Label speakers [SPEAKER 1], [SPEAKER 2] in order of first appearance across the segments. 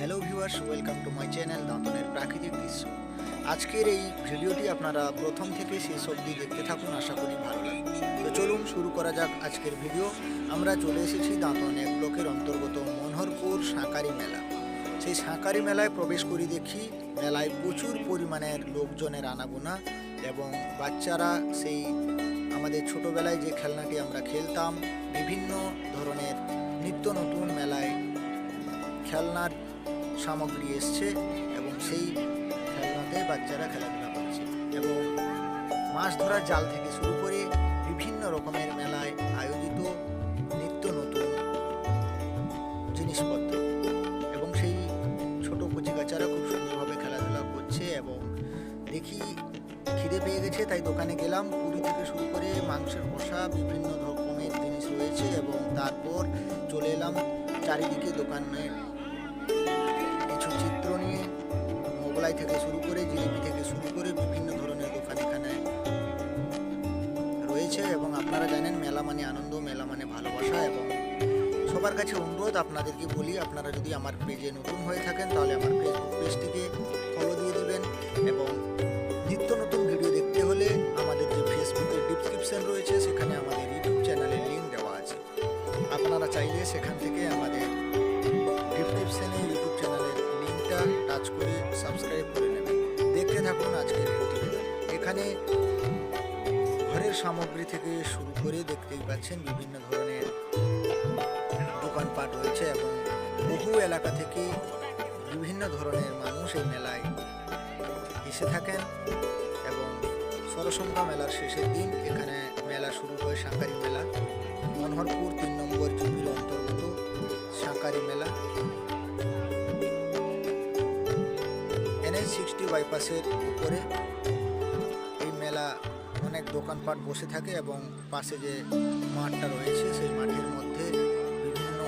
[SPEAKER 1] Hello viewers, welcome to my channel দাঁতনের প্রাকৃতিক দৃশ্য। আজকের এই ভিডিওটি আপনারা প্রথম থেকে শেষ অবধি দেখতে থাকুন, আশা করি ভালো লাগবে। তো চলুন শুরু করা যাক আজকের ভিডিও। আমরা চলে এসেছি দাঁতন এক ব্লকের অন্তর্গত মনোহরপুর সাঁকারি মেলা। সেই সাঁকারি মেলায় প্রবেশ করি দেখি, মেলায় প্রচুর পরিমাণের লোকজনের আনাগোনা এবং বাচ্চারা সেই আমাদের ছোটবেলায় যে খেলনাটি আমরা খেলতাম, বিভিন্ন ধরনের নিত্য নতুন মেলায় খেলনার সামগ্রী এসছে এবং সেই খেলনাতে বাচ্চারা খেলাধুলা করছে এবং মাছ ধরার জাল থেকে শুরু করে বিভিন্ন রকমের মেলায় আয়োজিত নিত্য নতুন জিনিসপত্র এবং সেই ছোট কচিকাচারা খুব সুন্দরভাবে খেলাধুলা করছে এবং দেখি খিদে পেয়ে গেছে, তাই দোকানে গেলাম। পুরি থেকে শুরু করে মাংসের কষা, বিভিন্ন রকমের জিনিস রয়েছে এবং তারপর চলে এলাম চারিদিকে দোকানের মোগলাই থেকে শুরু করে জিলিপি থেকে শুরু করে বিভিন্ন ধরনের দোকান এখানে রয়েছে এবং আপনারা জানেন মেলা মানে আনন্দ, মেলা মানে ভালোবাসা এবং সবার কাছে অনুরোধ আপনাদেরকে বলি, আপনারা যদি আমার পেজে নতুন হয়ে থাকেন তাহলে আমার ফেসবুক পেজটিকে ফলো দিয়ে দিবেন এবং নিত্য নতুন ভিডিও দেখতে হলে আমাদের যে ফেসবুকের ডিসক্রিপশন রয়েছে সেখানে আমাদের ইউটিউব চ্যানেলের লিঙ্ক দেওয়া আছে। আপনারা চাইলে সেখান থেকে আমাদের ডিসক্রিপশনে ইউটিউব লিঙ্কটা টাচ করে সাবস্ক্রাইব করে নেবেন। দেখতে থাকুন আজকের প্রতিবেদন এখানে ঘরের সামগ্রী থেকে শুরু করে দেখতেই পাচ্ছেন বিভিন্ন ধরনের দোকানপাট রয়েছে এবং বহু এলাকা থেকে বিভিন্ন ধরনের মানুষ এই মেলায় এসে থাকেন এবং সরসংখ্যা মেলার শেষের দিন এখানে মেলা শুরু হয় সাঁকারি মেলা। মনোহরপুর তিন নম্বর জমির অন্তর্গত সাঁকারি মেলা। সিক্সটি বাইপাসের উপরে এই মেলা অনেক দোকানপাট বসে থাকে এবং পাশে যে মাঠটা রয়েছে, সেই মাঠের মধ্যে বিভিন্ন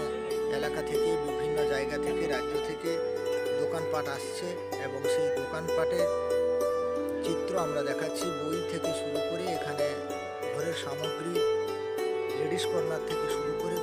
[SPEAKER 1] এলাকা থেকে, বিভিন্ন জায়গা থেকে, রাজ্য থেকে দোকানপাট আসছে এবং সেই দোকানপাটের চিত্র আমরা দেখাচ্ছি। বই থেকে শুরু করে এখানে ঘরের সামগ্রী, লেডিস কর্নার থেকে শুরু করে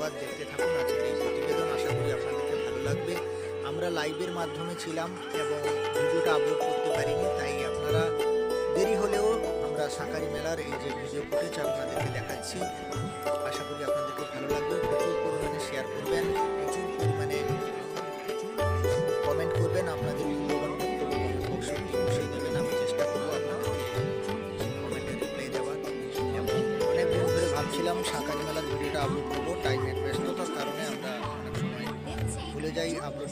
[SPEAKER 1] ধন্যবাদ, দেখতে থাকুন। আজকের এই প্রতিবেদন আশা করি আপনাদেরকে ভালো লাগবে। আমরা লাইভের মাধ্যমে ছিলাম এবং ভিডিওটা আপলোড করতে পারিনি, তাই আপনারা দেরি হলেও আমরা সাঁকারি মেলার এই যে ভিডিও ফুটেজ আপনাদেরকে দেখাচ্ছি। আশা করি আপনাদেরকে ভালো লাগবে। প্রচুর পরিমাণে শেয়ার করবেন, প্রচুর পরিমাণে কমেন্ট করবেন, আপনাদের মূল্যবান বক্তব্য দেবেন। আমি চেষ্টা করব ভাবছিলাম সাঁকারি মেলার ভিডিওটা আপলোড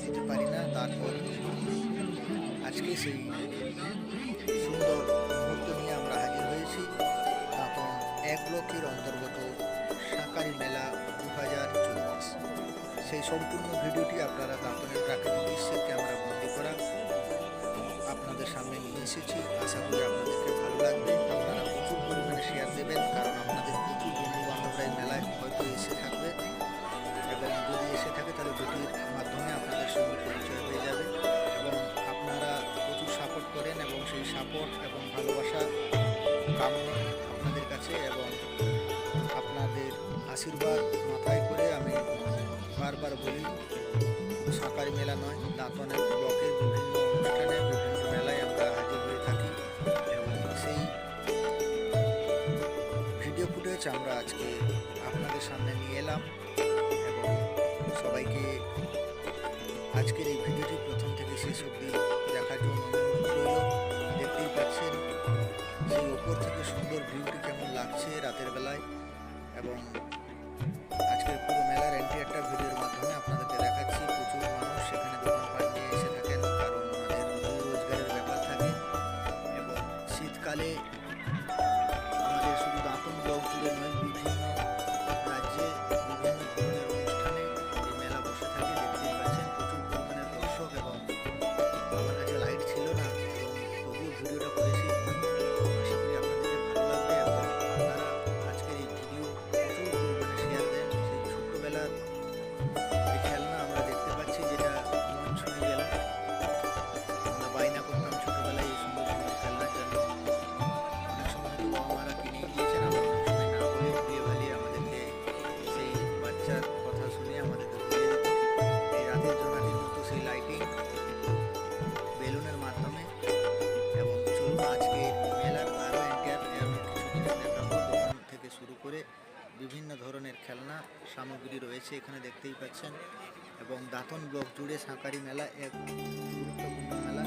[SPEAKER 1] দিতে পারি না, তারপর আজকে সেই সুন্দর মুহূর্ত নিয়ে আমরা হাজির হয়েছি। তখন এক ব্লকের অন্তর্গত সাঁকারি মেলা দু হাজার চব্বিশ। সেই সম্পূর্ণ ভিডিওটি আপনারা দাঁতনের প্রাকৃতিক দৃশ্যের ক্যামেরা বন্দি করা। আপনাদের সামনে নিয়ে এসেছি। আশা করি আপনাদেরকে ভালো লাগবে। আপনারা প্রচুর পরিমাণে শেয়ার দেবেন, কারণ আপনাদের প্রচুর বন্ধু বান্ধবরা মেলায় হয়তো এসে আশীর্বাদ মাথায় করে আমি বারবার বলি সাঁকারি মেলা নয় দাঁতনের ব্লকের বিভিন্ন অনুষ্ঠানে, বিভিন্ন মেলায় আমরা হাজির হয়ে থাকি এবং সেই ভিডিও ফুটেজ আমরা আজকে আপনাদের সামনে নিয়ে এলাম এবং সবাইকে আজকের এই ভিডিওটি প্রথম থেকে শেষ অবধি দেখার জন্য অনুরোধ দেখতেই পাচ্ছেন সেই ওপর থেকে সুন্দর ভিউটি কেমন লাগছে রাতের বেলায় এবং একটা ভিডিওর মাধ্যমে আপনাদেরকে দেখাচ্ছি, প্রচুর মানুষ সেখানে দোকানপাট নিয়ে এসে থাকেন, কারণ ওনাদের রুজি রোজগারের ব্যাপার থাকে। এবং শীতকালে করে বিভিন্ন ধরনের খেলনা সামগ্রী রয়েছে এখানে দেখতেই পাচ্ছেন এবং দাঁতন ব্লক জুড়ে সাঁকারি মেলা এক গুরুত্বপূর্ণ মেলা।